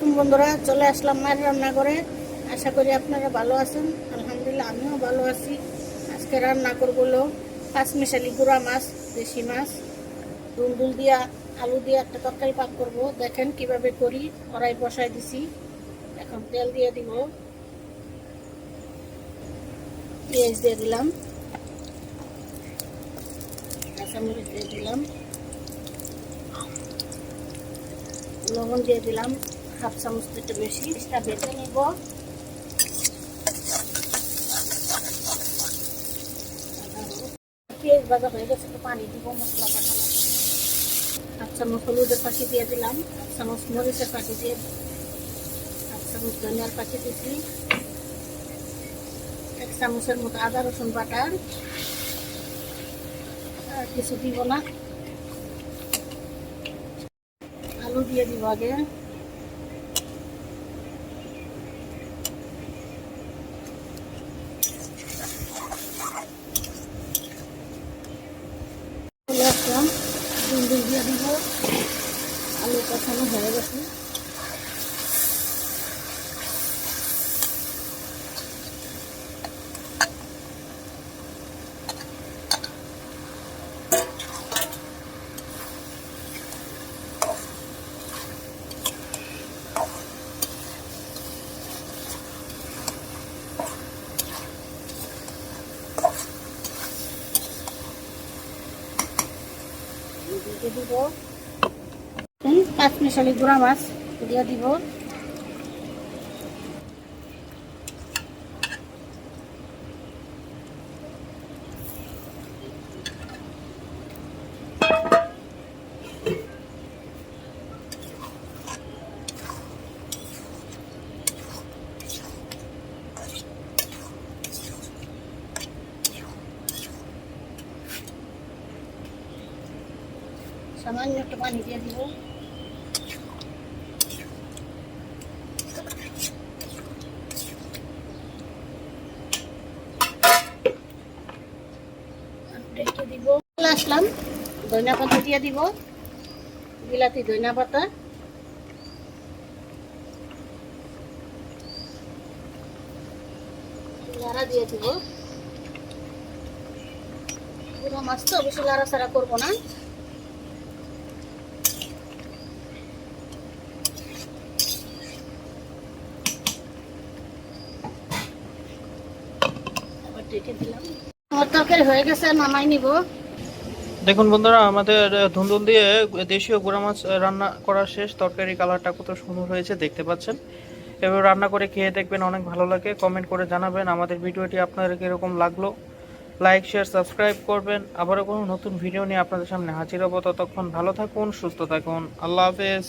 বন্ধুরা চলে আসলাম মায়ের রান্না করে আশা করি আপনারা ভালো আছেন। আলহামদুলিল্লাহ, আমিও ভালো আছি। আজকে রান্না করব হলো পাঁচমিশালি গুঁড়া মাছ, দেশি মাছ। দুলদুল দিয়া, আলু দিয়ে একটা তরকারি পাক করব। দেখেন কীভাবে করি। কড়াই বসাই দিছি। এখন তেল দিয়ে দিব। পেঁয়াজ দিয়ে দিলাম। কাঁচামরিচ দিয়ে দিলাম। লবণ দিয়ে দিলাম। হাফ চামচ থেকে বেশি এটা বেটে নিব। পেঁয়াজ ভাজা হয়ে গেছে তো পানি দিব, মশলা পাতা হাফ চামচ হলুদের পাখি দিয়ে দিলাম হাফ চামচ মরিচের পাখি দিয়ে হাফ চামচ ধনিয়ার পাখি দিয়েছি। এক চামচের মতো আদা, রসুন বাটা। আর কিছু দিব না। আলু দিয়ে দিব আগে। ডিম ডিম দিয়ে দিব। আলু কষানো হয়ে গেছে দিয়ে দিব। পাঁচ মিশালি গুঁড়া মাছ দিয়ে দিব। সামান্য একটু পানি দিয়ে দিব। আসলাম। ধনিয়া পাতা দিয়ে দিব। বিলাতি ধনিয়া পাতা। লাড়া দিয়ে দিব। পুরো মাছ তো বেশি লাড়াচাড়া করব না। দেখুন বন্ধুরা, আমাদের ধুন্দুল দিয়ে দেশীয় গুঁড়া মাছ রান্না করা শেষ। তরকারি কালারটা কত সুন্দর হয়েছে, দেখতে পাচ্ছেন। এবার রান্না করে খেয়ে দেখবেন অনেক ভালো লাগে। কমেন্ট করে জানাবেন আমাদের ভিডিওটি আপনাদের কীরকম লাগল। লাইক, শেয়ার, সাবস্ক্রাইব করবেন। আবারও কোনো নতুন ভিডিও নিয়ে আপনাদের সামনে হাজির হব। ততক্ষণ ভালো থাকুন, সুস্থ থাকুন। আল্লাহ হাফেজ।